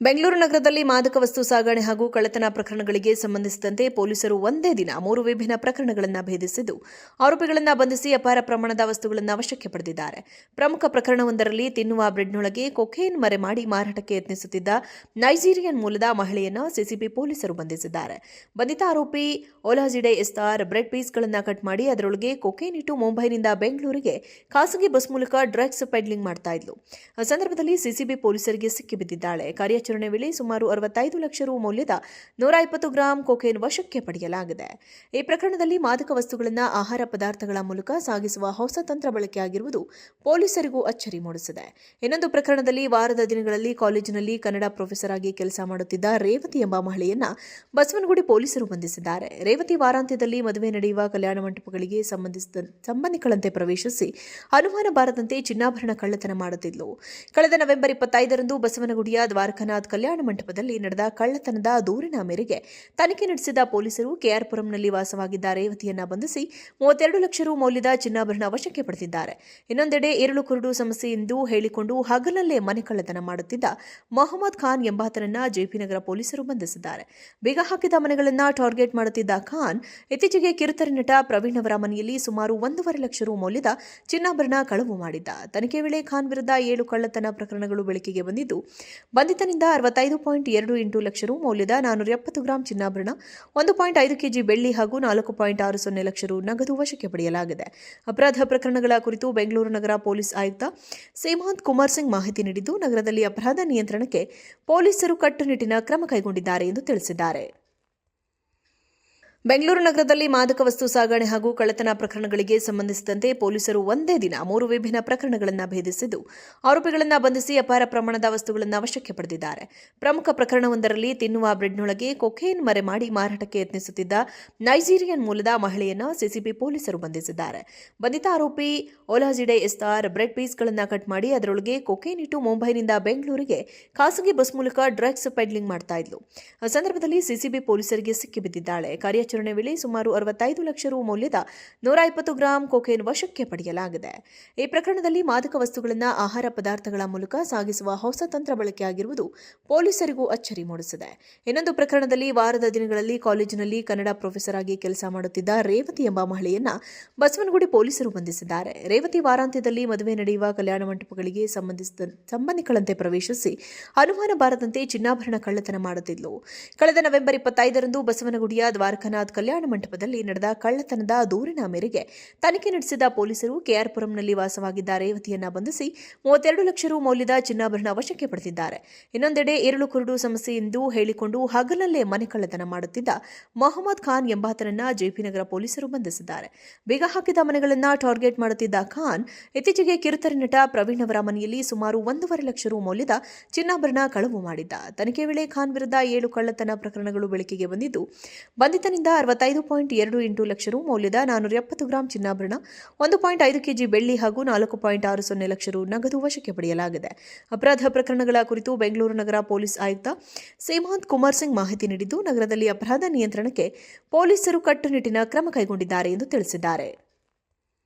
ಬೆಂಗಳೂರು ನಗರದಲ್ಲಿ ಮಾದಕ ವಸ್ತು ಸಾಗಣೆ ಹಾಗೂ ಕಳ್ಳತನ ಪ್ರಕರಣಗಳಿಗೆ ಸಂಬಂಧಿಸಿದಂತೆ ಪೊಲೀಸರು ಒಂದೇ ದಿನ ಮೂರು ವಿಭಿನ್ನ ಪ್ರಕರಣಗಳನ್ನು ಭೇದಿಸಿದ್ದು, ಆರೋಪಿಗಳನ್ನು ಬಂಧಿಸಿ ಅಪಾರ ಪ್ರಮಾಣದ ವಸ್ತುಗಳನ್ನು ವಶಕ್ಕೆ ಪಡೆದಿದ್ದಾರೆ. ಪ್ರಮುಖ ಪ್ರಕರಣವೊಂದರಲ್ಲಿ ತಿನ್ನುವ ಬ್ರೆಡ್ನೊಳಗೆ ಕೊಕೇನ್ ಮರೆ ಮಾಡಿ ಮಾರಾಟಕ್ಕೆ ಯತ್ನಿಸುತ್ತಿದ್ದ ನೈಜೀರಿಯನ್ ಮೂಲದ ಮಹಿಳೆಯನ್ನು ಸಿಸಿಬಿ ಪೊಲೀಸರು ಬಂಧಿಸಿದ್ದಾರೆ. ಬಂಧಿತ ಆರೋಪಿ ಓಲಾಜಿಡೆ ಎಸ್ತಾರ್ ಬ್ರೆಡ್ ಪೀಸ್ಗಳನ್ನು ಕಟ್ ಮಾಡಿ ಅದರೊಳಗೆ ಕೊಕೇನ್ ಇಟ್ಟು ಮುಂಬೈನಿಂದ ಬೆಂಗಳೂರಿಗೆ ಖಾಸಗಿ ಬಸ್ ಮೂಲಕ ಡ್ರಗ್ಸ್ ಪೆಡ್ಲಿಂಗ್ ಮಾಡ್ತಾ ಇದ್ಲು. ಸಂದರ್ಭದಲ್ಲಿ ಸಿಸಿಬಿ ಪೊಲೀಸರಿಗೆ ಸಿಕ್ಕಿಬಿದ್ದಿದ್ದಾಳೆ. ಕಾರ್ಯಾಚರಣೆ ವೇಳೆ ಸುಮಾರು ಅರವತ್ತೈದು ಲಕ್ಷ ರು ಮೌಲ್ಯದ ನೂರ ಇಪ್ಪತ್ತು ಗ್ರಾಂ ಕೊಕೇನ್ ವಶಕ್ಕೆ ಪಡೆಯಲಾಗಿದೆ. ಈ ಪ್ರಕರಣದಲ್ಲಿ ಮಾದಕ ವಸ್ತುಗಳನ್ನು ಆಹಾರ ಪದಾರ್ಥಗಳ ಮೂಲಕ ಸಾಗಿಸುವ ಹೊಸ ತಂತ್ರ ಬಳಕೆಯಾಗಿರುವುದು ಪೊಲೀಸರಿಗೂ ಅಚ್ಚರಿ ಮೂಡಿಸಿದೆ. ಇನ್ನೊಂದು ಪ್ರಕರಣದಲ್ಲಿ ವಾರದ ದಿನಗಳಲ್ಲಿ ಕಾಲೇಜಿನಲ್ಲಿ ಕನ್ನಡ ಪ್ರೊಫೆಸರ್ ಆಗಿ ಕೆಲಸ ಮಾಡುತ್ತಿದ್ದ ರೇವತಿ ಎಂಬ ಮಹಿಳೆಯನ್ನ ಬಸವನಗುಡಿ ಪೊಲೀಸರು ಬಂಧಿಸಿದ್ದಾರೆ. ರೇವತಿ ವಾರಾಂತ್ಯದಲ್ಲಿ ಮದುವೆ ನಡೆಯುವ ಕಲ್ಯಾಣ ಮಂಟಪಗಳಿಗೆ ಸಂಬಂಧಿಸಿದ ಸಂಬಂಧಿಗಳಂತೆ ಪ್ರವೇಶಿಸಿ ಅನುಮಾನ ಬಾರದಂತೆ ಚಿನ್ನಾಭರಣ ಕಳ್ಳತನ ಮಾಡುತ್ತಿದ್ಲು. ಕಳೆದ ನವೆಂಬರ್ ಇಪ್ಪತ್ತೈದರಂದು ಬಸವನಗುಡಿಯ ಕಲ್ಯಾಣ ಮಂಟಪದಲ್ಲಿ ನಡೆದ ಕಳ್ಳತನದ ದೂರಿನ ಮೇರೆಗೆ ತನಿಖೆ ನಡೆಸಿದ ಪೊಲೀಸರು ಕೆಆರ್ಪುರಂನಲ್ಲಿ ವಾಸವಾಗಿದ್ದ ರೇವತಿಯನ್ನ ಬಂಧಿಸಿ ಮೂವತ್ತೆರಡು ಲಕ್ಷ ರು ಮೌಲ್ಯದ ಚಿನ್ನಾಭರಣ ವಶಕ್ಕೆ ಪಡೆದಿದ್ದಾರೆ. ಇನ್ನೊಂದೆಡೆ ಏರುಕುರುಡು ಕುರುಡು ಸಮಸ್ಯೆ ಎಂದು ಹೇಳಿಕೊಂಡು ಹಗಲಲ್ಲೇ ಮನೆ ಕಳ್ಳತನ ಮಾಡುತ್ತಿದ್ದ ಮೊಹಮ್ಮದ್ ಖಾನ್ ಎಂಬಾತನನ್ನ ಜೆಪಿ ನಗರ ಪೊಲೀಸರು ಬಂಧಿಸಿದ್ದಾರೆ. ಬೀಗ ಹಾಕಿದ ಮನೆಗಳನ್ನ ಟಾರ್ಗೆಟ್ ಮಾಡುತ್ತಿದ್ದ ಖಾನ್ ಇತ್ತೀಚೆಗೆ ಕಿರುತೆರೆ ನಟ ಪ್ರವೀಣ್ ಅವರ ಮನೆಯಲ್ಲಿ ಸುಮಾರು ಒಂದೂವರೆ ಲಕ್ಷ ರು ಮೌಲ್ಯದ ಚಿನ್ನಾಭರಣ ಕಳವು ಮಾಡಿದ್ದ. ತನಿಖೆ ವೇಳೆ ಖಾನ್ ವಿರುದ್ಧ ಏಳು ಕಳ್ಳತನ ಪ್ರಕರಣಗಳು ಬೆಳಕಿಗೆ ಬಂದಿದ್ದು, ಬಂಧಿತನಿಂದ ಅರವತ್ತೈದು ಪಾಯಿಂಟ್ ಎರಡು ಎಂಟು ಲಕ್ಷ ರು ಮೌಲ್ಯದ ನಾನೂರ ಎಪ್ಪತ್ತು ಗ್ರಾಂ ಚಿನ್ನಾಭರಣ, ಒಂದು ಪಾಯಿಂಟ್ ಐದು ಕೆಜಿ ಬೆಳ್ಳಿ ಹಾಗೂ ನಾಲ್ಕು ಪಾಯಿಂಟ್ ಆರು ಸೊನ್ನೆ ಲಕ್ಷ ರು ನಗದು ವಶಕ್ಕೆ ಪಡೆಯಲಾಗಿದೆ. ಅಪರಾಧ ಪ್ರಕರಣಗಳ ಕುರಿತು ಬೆಂಗಳೂರು ನಗರ ಪೊಲೀಸ್ ಆಯುಕ್ತ ಸೀಮಾಂತ್ ಕುಮಾರ್ ಸಿಂಗ್ ಮಾಹಿತಿ ನೀಡಿದ್ದು, ನಗರದಲ್ಲಿ ಅಪರಾಧ ನಿಯಂತ್ರಣಕ್ಕೆ ಪೊಲೀಸರು ಕಟ್ಟುನಿಟ್ಟಿನ ಕ್ರಮ ಕೈಗೊಂಡಿದ್ದಾರೆ ಎಂದು ತಿಳಿಸಿದ್ದಾರೆ. ಬೆಂಗಳೂರು ನಗರದಲ್ಲಿ ಮಾದಕ ವಸ್ತು ಸಾಗಣೆ ಹಾಗೂ ಕಳ್ಳತನ ಪ್ರಕರಣಗಳಿಗೆ ಸಂಬಂಧಿಸಿದಂತೆ ಪೊಲೀಸರು ಒಂದೇ ದಿನ ಮೂರು ವಿಭಿನ್ನ ಪ್ರಕರಣಗಳನ್ನು ಭೇದಿಸಿದ್ದು, ಆರೋಪಿಗಳನ್ನು ಬಂಧಿಸಿ ಅಪಾರ ಪ್ರಮಾಣದ ವಸ್ತುಗಳನ್ನು ವಶಕ್ಕೆ ಪಡೆದಿದ್ದಾರೆ. ಪ್ರಮುಖ ಪ್ರಕರಣವೊಂದರಲ್ಲಿ ತಿನ್ನುವ ಬ್ರೆಡ್ನೊಳಗೆ ಕೊಕೇನ್ ಮರೆ ಮಾಡಿ ಮಾರಾಟಕ್ಕೆ ಯತ್ನಿಸುತ್ತಿದ್ದ ನೈಜೀರಿಯನ್ ಮೂಲದ ಮಹಿಳೆಯನ್ನು ಸಿಸಿಬಿ ಪೊಲೀಸರು ಬಂಧಿಸಿದ್ದಾರೆ. ಬಂಧಿತ ಆರೋಪಿ ಒಲಾಜಿಡೆ ಎಸ್ತಾರ್ ಬ್ರೆಡ್ ಪೀಸ್ಗಳನ್ನು ಕಟ್ ಮಾಡಿ ಅದರೊಳಗೆ ಕೊಕೇನ್ ಇಟ್ಟು ಮುಂಬೈನಿಂದ ಬೆಂಗಳೂರಿಗೆ ಖಾಸಗಿ ಬಸ್ ಮೂಲಕ ಡ್ರಗ್ಸ್ ಪೆಡ್ಲಿಂಗ್ ಮಾಡ್ತಾ ಇದ್ಲು. ಆ ಸಂದರ್ಭದಲ್ಲಿ ಸಿಸಿಬಿ ಪೊಲೀಸರಿಗೆ ಸಿಕ್ಕಿಬಿದ್ದಿದ್ದಾಳೆ. ಕಾರ್ಯಾಚರಣೆ ವೇಳೆ ಸುಮಾರು ಅರವತ್ತೈದು ಲಕ್ಷ ರು ಮೌಲ್ಯದ ನೂರ ಇಪ್ಪತ್ತು ಗ್ರಾಂ ಕೊಕೇನ್ ವಶಕ್ಕೆ ಪಡೆಯಲಾಗಿದೆ. ಈ ಪ್ರಕರಣದಲ್ಲಿ ಮಾದಕ ವಸ್ತುಗಳನ್ನು ಆಹಾರ ಪದಾರ್ಥಗಳ ಮೂಲಕ ಸಾಗಿಸುವ ಹೊಸ ತಂತ್ರ ಬಳಕೆಯಾಗಿರುವುದು ಪೊಲೀಸರಿಗೂ ಅಚ್ಚರಿ ಮೂಡಿಸಿದೆ. ಇನ್ನೊಂದು ಪ್ರಕರಣದಲ್ಲಿ ವಾರದ ದಿನಗಳಲ್ಲಿ ಕಾಲೇಜಿನಲ್ಲಿ ಕನ್ನಡ ಪ್ರೊಫೆಸರ್ ಆಗಿ ಕೆಲಸ ಮಾಡುತ್ತಿದ್ದ ರೇವತಿ ಎಂಬ ಮಹಿಳೆಯನ್ನ ಬಸವನಗುಡಿ ಪೊಲೀಸರು ಬಂಧಿಸಿದ್ದಾರೆ. ರೇವತಿ ವಾರಾಂತ್ಯದಲ್ಲಿ ಮದುವೆ ನಡೆಯುವ ಕಲ್ಯಾಣ ಮಂಟಪಗಳಿಗೆ ಸಂಬಂಧಿಸಿದ ಸಂಬಂಧಿಗಳಂತೆ ಪ್ರವೇಶಿಸಿ ಅನುಮಾನ ಬಾರದಂತೆ ಚಿನ್ನಾಭರಣ ಕಳ್ಳತನ ಮಾಡುತ್ತಿದ್ಲು. ಕಳೆದ ನವೆಂಬರ್ ಇಪ್ಪತ್ತೈದರಂದು ಬಸವನಗುಡಿಯ ದ್ವಾರಕನಾಥ್ ಕಲ್ಯಾಣ ಮಂಟಪದಲ್ಲಿ ನಡೆದ ಕಳ್ಳತನದ ದೂರಿನ ಮೇರೆಗೆ ತನಿಖೆ ನಡೆಸಿದ ಪೊಲೀಸರು ಕೆಆರ್ಪುರಂನಲ್ಲಿ ವಾಸವಾಗಿದ್ದ ರೇವತಿಯನ್ನ ಬಂಧಿಸಿ ಮೂವತ್ತೆರಡು ಲಕ್ಷ ರು ಮೌಲ್ಯದ ಚಿನ್ನಾಭರಣ ವಶಕ್ಕೆ ಪಡೆದಿದ್ದಾರೆ. ಇನ್ನೊಂದೆಡೆ ಏರಳು ಕುರುಡು ಸಮಸ್ಯೆ ಎಂದು ಹೇಳಿಕೊಂಡು ಹಗಲಲ್ಲೇ ಮನೆ ಕಳ್ಳತನ ಮಾಡುತ್ತಿದ್ದ ಮೊಹಮ್ಮದ್ ಖಾನ್ ಎಂಬಾತನನ್ನ ಜೆಪಿ ನಗರ ಪೊಲೀಸರು ಬಂಧಿಸಿದ್ದಾರೆ. ಬೀಗ ಹಾಕಿದ ಮನೆಗಳನ್ನ ಟಾರ್ಗೆಟ್ ಮಾಡುತ್ತಿದ್ದ ಖಾನ್ ಇತ್ತೀಚೆಗೆ ಕಿರುತೆರೆ ನಟ ಪ್ರವೀಣ್ ಅವರ ಮನೆಯಲ್ಲಿ ಸುಮಾರು ಒಂದೂವರೆ ಲಕ್ಷ ರು ಮೌಲ್ಯದ ಚಿನ್ನಾಭರಣ ಕಳವು ಮಾಡಿದ್ದ. ತನಿಖೆ ವೇಳೆ ಖಾನ್ ವಿರುದ್ಧ ಏಳು ಕಳ್ಳತನ ಪ್ರಕರಣಗಳು ಬೆಳಕಿಗೆ ಬಂದಿದ್ದು, ಬಂಧಿತನಿಂದ ಅರವತ್ತೈದು ಪಾಯಿಂಟ್ ಎರಡು ಎಂಟು ಲಕ್ಷ ರು ಮೌಲ್ಯದ ನಾನೂರ ಎಪ್ಪತ್ತು ಗ್ರಾಂ ಚಿನ್ನಾಭರಣ, ಒಂದು ಪಾಯಿಂಟ್ ಐದು ಕೆಜಿ ಬೆಳ್ಳಿ ಹಾಗೂ ನಾಲ್ಕು ಪಾಯಿಂಟ್ ಆರು ಸೊನ್ನೆ ಲಕ್ಷ ರು ನಗದು ವಶಕ್ಕೆ ಪಡೆಯಲಾಗಿದೆ. ಅಪರಾಧ ಪ್ರಕರಣಗಳ ಕುರಿತು ಬೆಂಗಳೂರು ನಗರ ಪೊಲೀಸ್ ಆಯುಕ್ತ ಸೀಮಾಂತ್ ಕುಮಾರ್ ಸಿಂಗ್ ಮಾಹಿತಿ ನೀಡಿದ್ದು, ನಗರದಲ್ಲಿ ಅಪರಾಧ ನಿಯಂತ್ರಣಕ್ಕೆ ಪೊಲೀಸರು ಕಟ್ಟುನಿಟ್ಟಿನ ಕ್ರಮ ಕೈಗೊಂಡಿದ್ದಾರೆ ಎಂದು ತಿಳಿಸಿದ್ದಾರೆ.